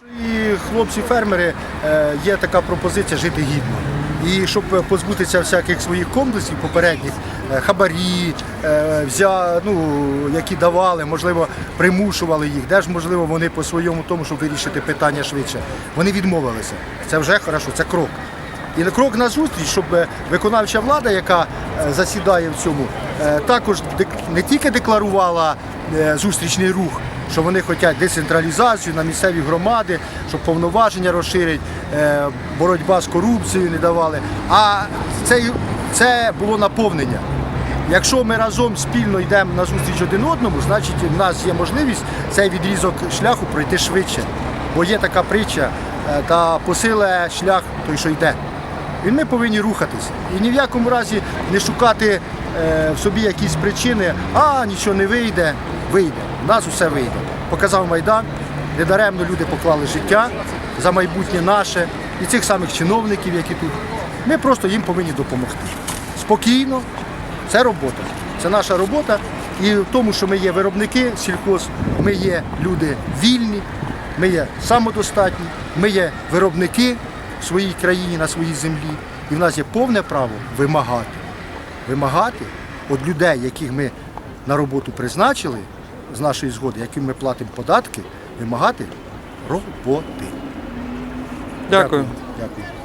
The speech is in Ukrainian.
І хлопці-фермери е, є така пропозиція жити гідно. І щоб позбутися всяких своїх комплексів попередніх, е, хабарі, е, взя, ну, які давали, можливо, примушували їх, де ж можливо вони по своєму тому, щоб вирішити питання швидше. Вони відмовилися. Це вже хорошо, це крок. І крок на зустріч, щоб виконавча влада, яка засідає в цьому, також не тільки декларувала е, зустрічний рух, що вони хочуть децентралізацію на місцеві громади, щоб повноваження розширить, е, боротьба з корупцією не давали. А це, це було наповнення. Якщо ми разом спільно йдемо на зустріч один одному, значить в нас є можливість цей відрізок шляху пройти швидше. Бо є така притча, е, та посиле шлях той, що йде. І ми повинні рухатись. І ні в якому разі не шукати е, в собі якісь причини, а нічого не вийде, вийде. У нас усе вийде. Показав Майдан, недаремно люди поклали життя за майбутнє наше і цих самих чиновників, які тут. Ми просто їм повинні допомогти. Спокійно, це робота. Це наша робота. І в тому, що ми є виробники сільхоз, ми є люди вільні, ми є самодостатні, ми є виробники в своїй країні, на своїй землі. І в нас є повне право вимагати. Вимагати від людей, яких ми на роботу призначили з нашої згоди, яким ми платимо податки, вимагати роботи. Дякую. Дякую.